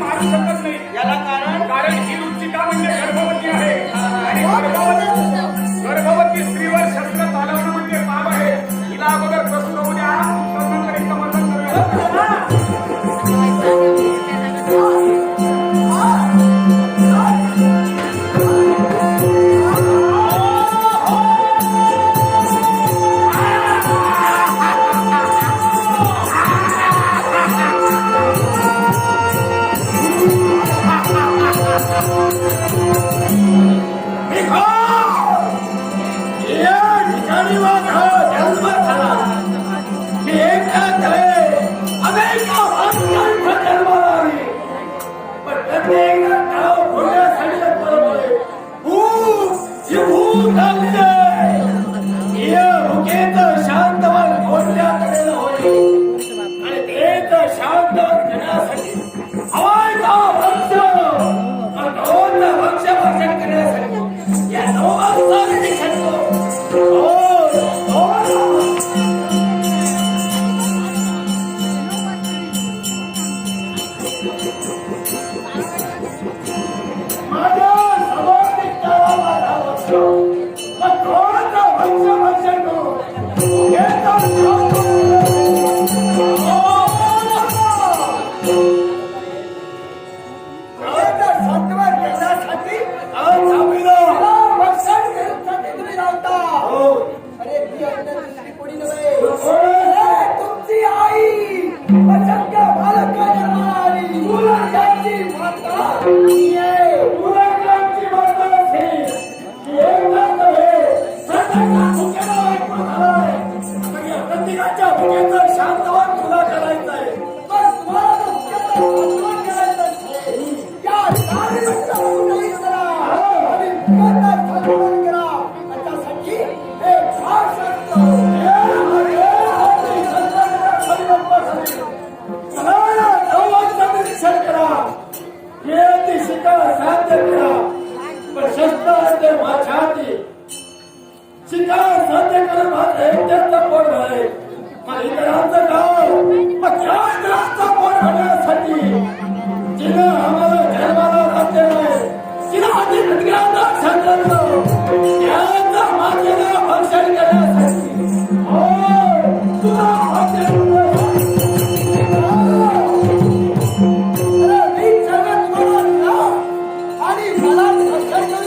मारू शकत नाही. याला कारण ठिकाणी çok çok çok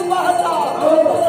पाहता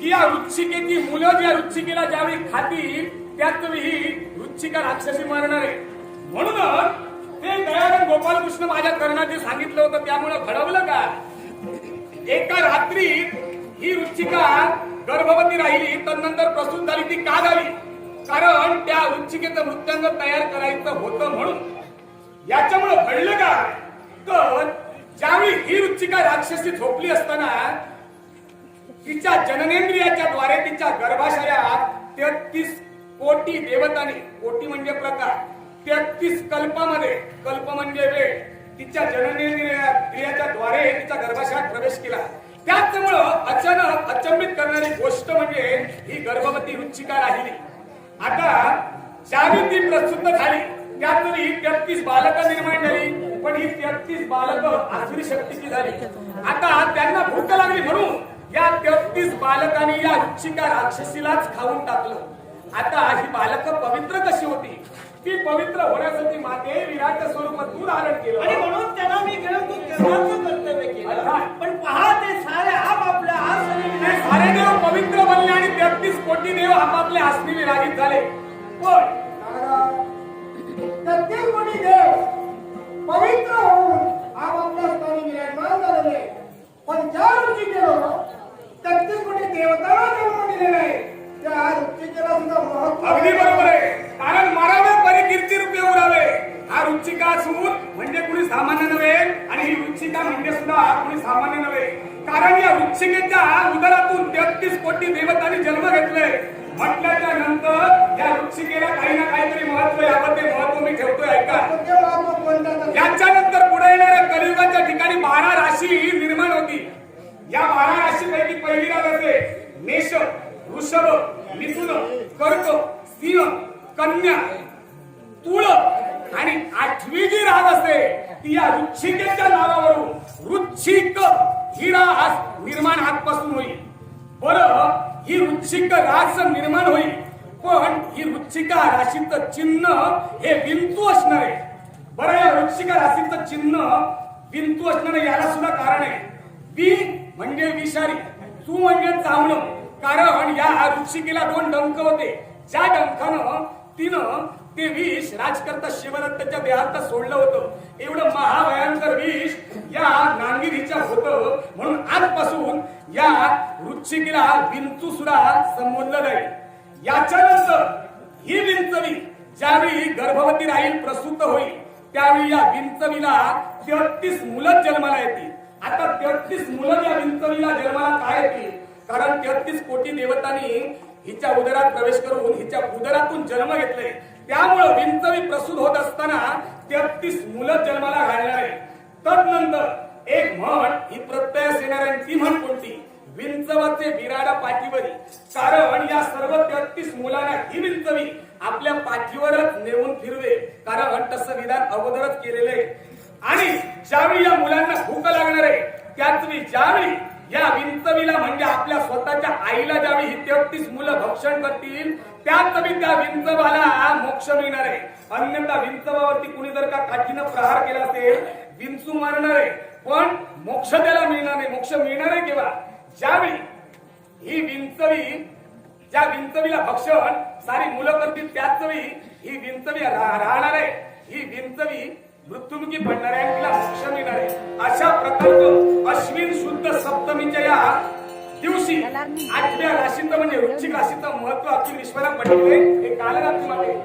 की या रुचिकेची मुलं ज्या रुचिकेला ज्यावेळी खातील त्यात तुम्ही ही रुचिका राक्षसी मारणार आहे. म्हणूनच ते दयानंद गोपालकृष्ण माझ्या कर्णाचे सांगितलं होतं त्यामुळे घडवलं का? एका रात्रीत ही रुचिका गर्भवती राहिली तदनंतर प्रसूत झाली ती का झाली? कारण त्या रुचिकेचं मृत्यांग तयार करायचं होतं म्हणून. याच्यामुळे घडलं का? तर ज्यावेळी ही रुचिका राक्षसी झोपली असताना तिच्या जननेंद्रियाच्या द्वारे तिच्या गर्भाशयात तेहतीस कोटी देवताने कोटी म्हणजे प्रकार तेहतीस कल्पामध्ये कल्प म्हणजे वेळ तिच्या जननेंद्रियाच्या द्वारे तिच्या गर्भाशयात प्रवेश केला. त्याचमुळं अचानक अचंबित करणारी गोष्ट म्हणजे ही गर्भवती रुचिका राहिली. आता ज्यावेळी ती प्रसूत झाली. त्यातली तेहतीस बालक निर्माण झाली पण ही तेहतीस बालक आसुरी शक्तीची झाली. आता त्यांना भूक लागली म्हणून या तेहतीस बालकांनी या रुचिका राक्षसीलाच खाऊन टाकलं. आता ही बालक पवित्र कशी होती? ती पवित्र होण्यासाठी माते विराट स्वरूपात तू धारण आणि केलं म्हणून त्यांना मी गेलो तू कर्माचं कर्तव्य केलं. पण पहा ते सारे आपापल्या आसनी सारे देव पवित्र बनले आणि तेहतीस कोटी देव आपापल्या आसनी विराजित झाले. पण कारण या वृक्षिकेच्या उदरातून तेहतीस कोटी देवतांनी जन्म घेतलाय म्हटल्याच्या नंतर या वृक्षिकेला काही ना काहीतरी महत्त्व आहे ते महत्त्व मी ठेवतोय ऐका. याच्यानंतर पुढे येणाऱ्या कलियुगाच्या ठिकाणी बारा राशी ही निर्माण होती. या बारा राशीपैकी पहिली राग असे मेष वृषभ मिथुन कर्क सिंह कन्या तुळ आणि आठवी जी राग असते ती या वृक्षिकेच्या नावावरून वृक्षिक ही रास निर्माण आजपासून होईल. बरं ही रुचिक रास निर्माण होईल. पण ही रुचिका राशीचं चिन्ह हे विंतू असणार आहे. बरं या वृक्षिका राशीचं चिन्ह बिंतू असणार याला सुद्धा कारण आहे. बी म्हणजे विषारी तू म्हणजे चावणं कारण या रुचिकेला दोन डंक होते. ज्या डंकानं तिनं ते विष राजकर्ता शिवदत्ताच्या देहात सोडलं होतं. एवढं या वृक्षिकेला बिंतू सुद्धा संबोधलं जाईल. याच्यानंतर ही विंचवी ज्यावेळी गर्भवती राहील प्रसूत होईल त्यावेळी या विंचवीला तेहतीस मुलं जन्माला येतील. आता तेहतीस मुलं या विंचवीला जन्माला काय येतील? कारण तेहतीस कोटी देवतांनी हिच्या उदरात प्रवेश करून हिच्या उदरातून जन्म घेतले. त्यामुळं विंचवी प्रसूत होत असताना तेहतीस मुलं जन्माला घालणार आहे तदनंतर एक म्हण ही प्रत्ययास येणाऱ्यांची म्हण कोणती? विंचवाचे बिराडा पाठीवरी. कारण या सर्व तेहतीस मुलांना ही विंचवी आपल्या पाठीवरच नेऊन फिरवे. कारण तसं विधान अगोदरच केलेले आणि ज्यावेळी या मुलांना भूक लागणार आहे त्याच ज्यावेळी या विंचवीला म्हणजे आपल्या स्वतःच्या आईला ज्यावेळी ही तेहतीस मुलं भक्षण करतील त्याच वेळी त्या विंचवाला मोक्ष मिळणार आहे. अन्यथा विंचवावरती कुणी जर का काठीनं प्रहार केला असेल विंचू मारणार आहे. पण मोक्ष त्याला मिळणार नाही. मोक्ष मिळणार आहे केव्हा? ज्यावेळी ही विंचवी ज्या विंचवीला भक्षण सारी मुलं करतील त्याच वेळी ही विंचवी राहणार आहे. ही विंचवी मृत्युमुखी पडणार आहे तिला मोक्ष मिळणार आहे. अशा प्रकारचं अश्विन शुद्ध सप्तमीच्या या दिवशी आठव्या राशीचं म्हणजे वृश्चिक राशीचं महत्त्व अखिल विश्वाला पडले हे काल रात्री मध्ये